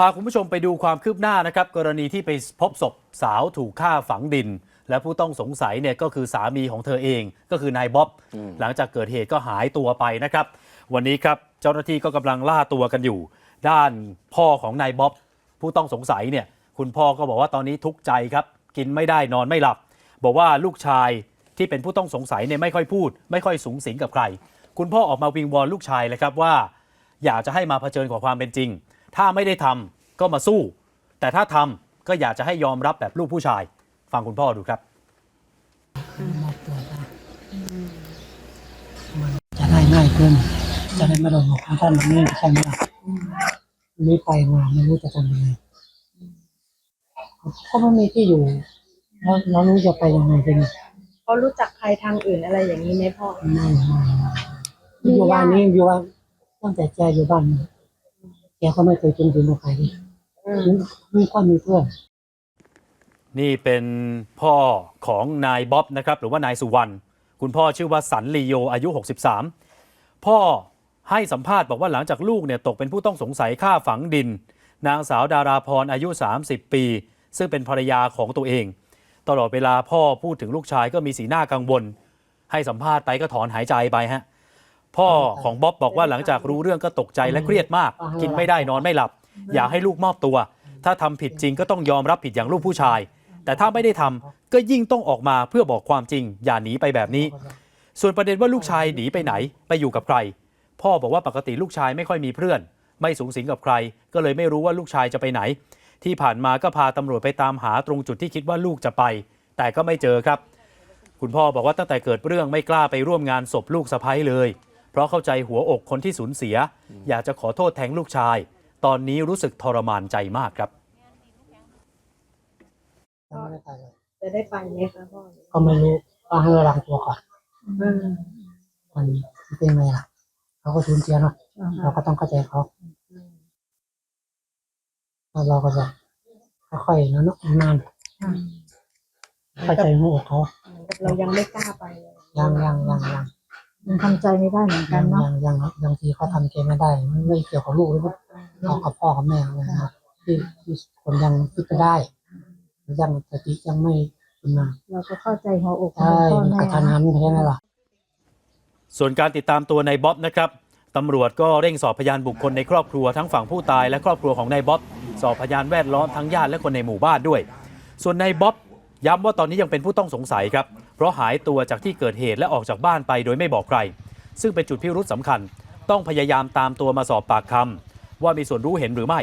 พาคุณผู้ชมไปดูความคืบหน้านะครับกรณีที่ไปพบศพสาวถูกฆ่าฝังดิน และผู้ต้องสงสัยเนี่ยก็คือสามีของเธอเองก็คือนายบ๊อบหลังจากเกิดเหตุก็หายตัวไปนะครับ วันนี้ครับเจ้าหน้าที่ก็กำลังล่าตัวกันอยู่ ด้านพ่อของนายบ๊อบผู้ต้องสงสัยเนี่ยคุณพ่อก็บอกว่าตอนนี้ทุกข์ใจครับ กินไม่ได้นอนไม่หลับ บอกว่าลูกชายที่เป็นผู้ต้องสงสัยเนี่ยไม่ค่อยพูด ไม่ค่อยสูงสิงกับใคร คุณพ่อออกมาวิงวอนลูกชายเลยครับว่า อยากจะให้มาเผชิญกับความเป็นจริง ถ้าไม่ได้ทำก็มาสู้ แต่ถ้าทำก็อยากจะให้ยอมรับแบบลูกผู้ชาย ฟังคุณพ่อดูครับมอบตัวได้มันจะได้ง่ายขึ้น จะได้ไม่โดนบอกของท่านแบบนี้ใช่ไหมล่ะนี่ไปมาไม่รู้จะทำยังไงเพราะไม่มีที่อยู่แล้วเรารู้จะไปยังไงกันเขารู้จักใครทางอื่นอะไรอย่างนี้ไหมพ่อไม่ไม่ไม่อยู่บ้านนี้อยู่บ้านตั้งแต่แกอยู่บ้านนี้ แกก็ไม่เคยกินกินกับใครเลยไม่ค่อยมีเพื่อนนี่เป็นพ่อของนายบ๊อบนะครับหรือว่านายสุวรรณคุณพ่อชื่อว่าสันลีโยอายุ 63 พ่อให้สัมภาษณ์บอกว่าหลังจากลูกเนี่ยตกเป็นผู้ต้องสงสัยฆ่าฝังดิน นางสาวดาราพรอายุ 30 ปี ซึ่งเป็นภรรยาของตัวเอง ตลอดเวลาพ่อพูดถึงลูกชายก็มีสีหน้ากังวล ให้สัมภาษณ์ไปก็ถอนหายใจไปฮะ พ่อของบ๊อบบอกว่าหลังจากรู้เรื่องก็ตกใจและเครียดมาก กินไม่ได้นอนไม่หลับ อยากให้ลูกมอบตัว ถ้าทำผิดจริงก็ต้องยอมรับผิดอย่างลูกผู้ชาย แต่ถ้าไม่ได้ทำก็ยิ่งต้องออกมาเพื่อบอกความจริง อย่าหนีไปแบบนี้ ส่วนประเด็นว่าลูกชายหนีไปไหนไปอยู่กับใคร พ่อบอกว่าปกติลูกชายไม่ค่อยมีเพื่อน ไม่สูงสิงกับใคร ก็เลยไม่รู้ว่าลูกชายจะไปไหน ที่ผ่านมาก็พาตำรวจไปตามหาตรงจุดที่คิดว่าลูกจะไป แต่ก็ไม่เจอครับ คุณพ่อบอกว่าตั้งแต่เกิดเรื่องไม่กล้าไปร่วมงานศพลูกสะใภ้เลย เพราะเข้าใจหัวอกคนที่สูญเสีย อยากจะขอโทษแทนลูกชาย ตอนนี้รู้สึกทรมานใจมากครับ ยังไม่ได้ไปเลยจะได้ไปไหมคะพ่อก็ไม่รู้ก็ให้ระวังตัวก่อนอืมมันเป็นไงล่ะเขาก็สูญเสียเนาะเราก็ต้องเข้าใจเขาแล้วเราก็จะค่อยๆแล้วเนาะนานเข้าใจหัวอกเขา เรายังไม่กล้าไปเลยยังยังยังยัง ยังทำใจไม่ได้เหมือนยักันงเนาะยังยังบางทีเขาทำใจไม่ได้มันไม่เกี่ยวกับลูกหรือว่าเขากับพ่อกับแม่เลยนะที่ที่คนยังคิดไม่ได้ ยังสติยังไม่ขึ้นมาเราก็เข้าใจหัวอกของใช่พ่อมันแม่กระทันหันใช่ไหมล่ะส่วนการติดตามตัวนายบ๊อบนะครับตำรวจก็เร่งสอบพยานบุคคลในครอบครัวทั้งฝั่งผู้ตายและครอบครัวของนายบ๊อบสอบพยานแวดล้อมทั้งญาติและคนในหมู่บ้านด้วย ส่วนนายบ๊อบย้ำว่าตอนนี้ยังเป็นผู้ต้องสงสัยครับ เพราะหายตัวจากที่เกิดเหตุและออกจากบ้านไปโดยไม่บอกใคร ซึ่งเป็นจุดพิรุษสำคัญ ต้องพยายามตามตัวมาสอบปากคำว่ามีส่วนรู้เห็นหรือไม่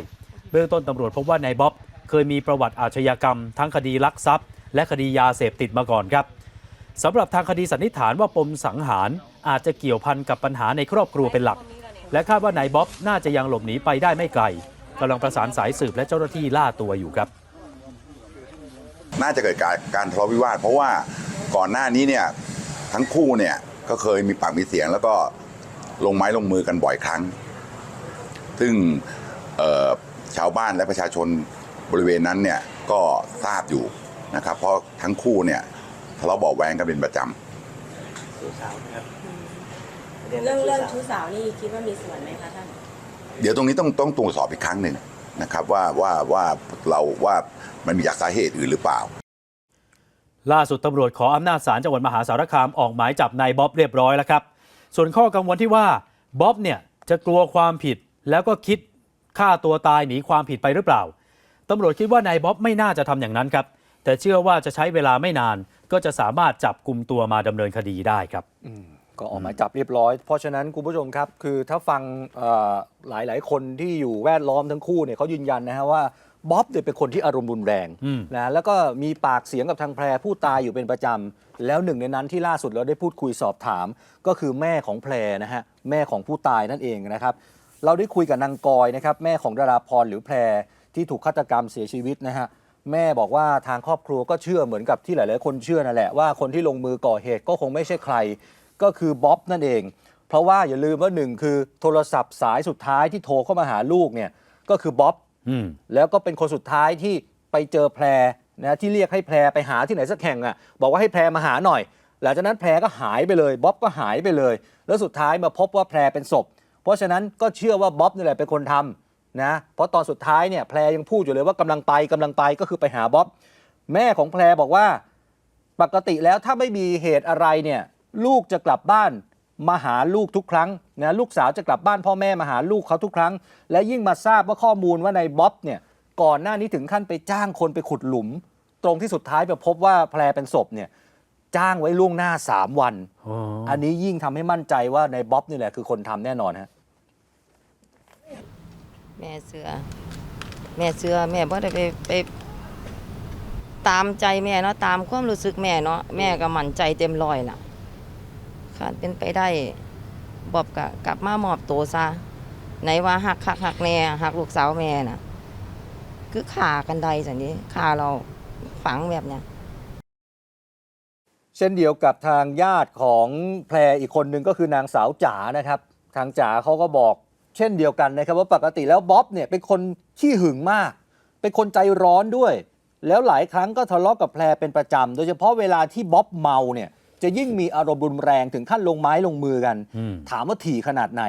เบื้องต้นตำรวจพบว่านายบ๊อบเคยมีประวัติอาชญากรรม ทั้งคดีลักทรัพย์ และคดียาเสพติดมาก่อนครับสำหรับทางคดีสันนิษฐานว่าปมสังหารอาจจะเกี่ยวพันกับปัญหาในครอบครัวเป็นหลัก และคาดว่านายบ๊อบน่าจะยังหลบหนีไปได้ไม่ไกลกำลังประสานสายสืบและเจ้าหน้าที่ล่าตัวอยู่ครับ น่าจะเกิดการการทะเลาะวิวาทเพราะว่า ก่อนหน้านี้เนี่ยทั้งคู่เนี่ยก็เคยมีปากมีเสียง แล้วก็ลงไม้ลงมือกันบ่อยครั้ง ซึ่งเอ่อชาวบ้านและประชาชนบริเวณนั้นเนี่ยก็ทราบอยู่นะครับ เพราะทั้งคู่เนี่ยทะเลาะเบาะแวงกันเป็นประจำเรื่องเรื่องชู้สาวนี่คิดว่ามีส่วนไหมคะท่านเดี๋ยวตรงนี้ต้องต้องตรวจสอบอีกครั้งหนึ่งนะครับว่าว่าว่าเราว่ามันมีจากสาเหตุอื่นหรือเปล่า ล่าสุดตำรวจขออำนาจศาลจังหวัดมหาสารคามออกหมายจับนายบ๊อบเรียบร้อยแล้วครับ ส่วนข้อกังวลที่ว่าบ๊อบเนี่ยจะกลัวความผิดแล้วก็คิดฆ่าตัวตายหนีความผิดไปหรือเปล่าตำรวจคิดว่านายบ๊อบไม่น่าจะทำอย่างนั้นครับ แต่เชื่อว่าจะใช้เวลาไม่นาน ก็จะสามารถจับกลุ่มตัวมาดำเนินคดีได้ครับก็ออกหมายจับเรียบร้อย เพราะฉะนั้นคุณผู้ชมครับ คือถ้าฟังหลายหลายๆคนที่อยู่แวดล้อมทั้งคู่เนี่ยเขายืนยันนะฮะว่า บ๊อบเนี่ยเป็นคนที่อารมณ์รุนแรงอืมนะแล้วก็มีปากเสียงกับทางแพรผู้ตายอยู่เป็นประจำ แล้วหนึ่งในนั้นที่ล่าสุดเราได้พูดคุยสอบถาม ก็คือแม่ของแพรนะฮะแม่ของผู้ตายนั่นเองนะครับเราได้คุยกับนางกอยนะครับแม่ของดาราพรหรือแพรที่ถูกฆาตกรรมเสียชีวิตนะฮะแม่บอกว่าทางครอบครัวก็เชื่อเหมือนกับที่หลาย ๆ คนเชื่อนั่นแหละว่าคนที่ลงมือก่อเหตุก็คงไม่ใช่ใคร ก็คือบ๊อบนั่นเอง เพราะว่าอย่าลืมว่าหนึ่งคือโทรศัพท์สายสุดท้ายที่โทรเข้ามาหาลูกเนี่ยก็คือบ๊อบอืม แล้วก็เป็นคนสุดท้ายที่ไปเจอแพรนะที่เรียกให้แพรไปหาที่ไหนสักแห่งอะบอกว่าให้แพรมาหาหน่อย หลังจากนั้นแพรก็หายไปเลยบ๊อบก็หายไปเลย แล้วสุดท้ายมาพบว่าแพรเป็นศพ เพราะฉะนั้นก็เชื่อว่าบ๊อบนี่แหละเป็นคนทำนะเพราะตอนสุดท้ายเนี่ยแพรยังพูดอยู่เลยว่ากำลังไปกำลังไปก็คือไปหาบ๊อบแม่ของแพรบอกว่า ปกติแล้วถ้าไม่มีเหตุอะไรเนี่ยลูกจะกลับบ้าน มาหาลูกทุกครั้งนะลูกสาวจะกลับบ้านพ่อแม่มาหาลูกเขาทุกครั้ง และยิ่งมาทราบว่าข้อมูลว่าในบ๊อบเนี่ยก่อนหน้านี้ถึงขั้นไปจ้างคนไปขุดหลุม ตรงที่สุดท้ายไปพบว่าแพรเป็นศพเนี่ยจ้างไว้ล่วงหน้า 3 วันอ๋ออันนี้ยิ่งทำให้มั่นใจว่าในบ๊อบนี่แหละคือคนทำแน่นอนฮะแม่เสือ แม่เสือแม่บ่ได้ไปไปตามใจแม่เนาะตามความรู้สึกแม่เนาะแม่ก็มั่นใจเต็มร้อยน่ะ ค่ะเป็นไปได้บอบกะกลับมามอบตัวซะไหนว่าหักหักหักแม่หักลูกสาวแม่น่ะ คือขากันใดสันนี้ขาเราฝังแบบเนี้ยเช่นเดียวกับทางญาติของแพรอีกคนหนึ่งก็คือนางสาวจ๋านะครับ ทางจ๋าเขาก็บอก เช่นเดียวกันนะครับ ว่าปกติแล้วบ๊อบเนี่ยเป็นคนขี้หึงมาก เป็นคนใจร้อนด้วย แล้วหลายครั้งก็ทะเลาะกับแพรเป็นประจำโดยเฉพาะเวลาที่บ๊อบเมาเนี่ย จะยิ่งมีอารมณ์รุนแรงถึงขั้นลงไม้ลงมือกันอืมถามว่าถี่ขนาดไหน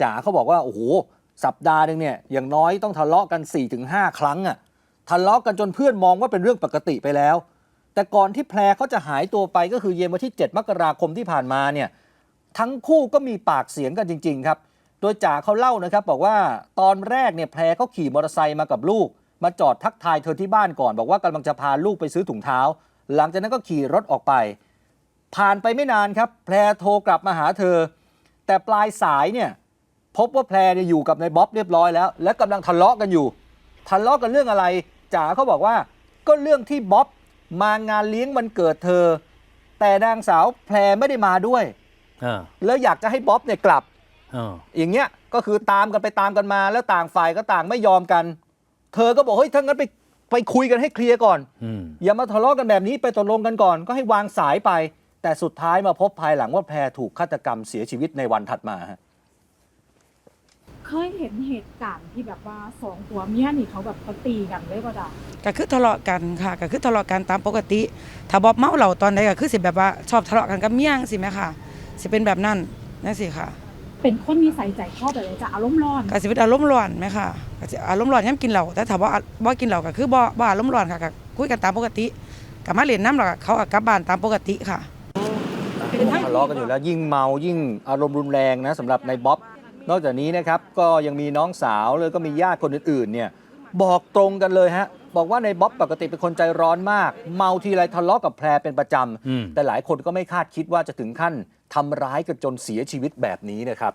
จ๋าเขาบอกว่าโอ้โหสัปดาห์หนึ่งเนี่ยอย่างน้อยต้องทะเลาะกัน 4-5 ครั้งอะทะเลาะกันจนเพื่อนมองว่าเป็นเรื่องปกติไปแล้ว แต่ก่อนที่แพรเขาจะหายตัวไปก็คือเย็นวันที่ 7 มกราคมที่ผ่านมาเนี่ยทั้งคู่ก็มีปากเสียงกันจริง ๆ ครับ โดยจ๋าเขาเล่านะครับบอกว่าตอนแรกเนี่ยแพรเขาขี่มอเตอร์ไซค์มากับลูก มาจอดทักทายเธอที่บ้านก่อน บอกว่ากำลังจะพาลูกไปซื้อถุงเท้า หลังจากนั้นก็ขี่รถออกไป ผ่านไปไม่นานครับ แพรโทรกลับมาหาเธอ แต่ปลายสายเนี่ยพบว่าแพรเนี่ยอยู่กับนายบ๊อบเรียบร้อยแล้ว และกำลังทะเลาะกันอยู่ ทะเลาะกันเรื่องอะไรจ๋าเขาบอกว่า ก็เรื่องที่บ๊อบมางานเลี้ยงวันเกิดเธอ แต่นางสาวแพรไม่ได้มาด้วยอ่าแล้วอยากจะให้บ๊อบเนี่ยกลับอ่าอย่างเงี้ยก็คือตามกันไปตามกันมา แล้วต่างฝ่ายก็ต่างไม่ยอมกัน เธอก็บอกเฮ้ยถ้างั้นไปไปคุยกันให้เคลียร์ก่อนอืมอย่ามาทะเลาะกันแบบนี้ไปตกลงกันก่อน ก็ให้วางสายไป แต่สุดท้ายมาพบภายหลังว่าแพรถูกฆาตกรรมเสียชีวิตในวันถัดมาฮะเคยเห็นเหตุการณ์ที่แบบว่าสองผัวเมียนี่เขาแบบเขาตีกันเลยก็ได้ก็คือทะเลาะกันค่ะก็คือทะเลาะกันตามปกติ ถ้าบอบเมาเหล่าตอนใดก็คือสิแบบว่าชอบทะเลาะกันกับเมียจังสิแม่ค่ะสิเป็นแบบนั้นนั่นสิค่ะ เป็นคนมีใส่ใจคอบแบบไหนจะอารมณ์ร้อนก็สิเป็นอารมณ์ร้อนไหมค่ะก็สิอารมณ์ร้อนย่ำกินเหล้าแต่ถ้าบ่บ่กินเหล้าก็คือบ่บ่อารมณ์ร้อนค่ะก็คุยกันตามปกติก็มาเล่นน้ำแล้วก็เขาก็กลับบ้านตามปกติค่ะ ทะเลาะกันอยู่แล้วยิ่งเมายิ่งอารมณ์รุนแรงนะสำหรับนายบ๊อบ นอกจากนี้นะครับก็ยังมีน้องสาวเลยก็มีญาติคนอื่นๆเนี่ยบอกตรงกันเลยฮะบอกว่านายบ๊อบปกติเป็นคนใจร้อนมาก เมาทีไรทะเลาะกับแพรเป็นประจอืมำแต่หลายคนก็ไม่คาดคิดว่าจะถึงขั้นทำร้ายกันจนเสียชีวิตแบบนี้นะครับ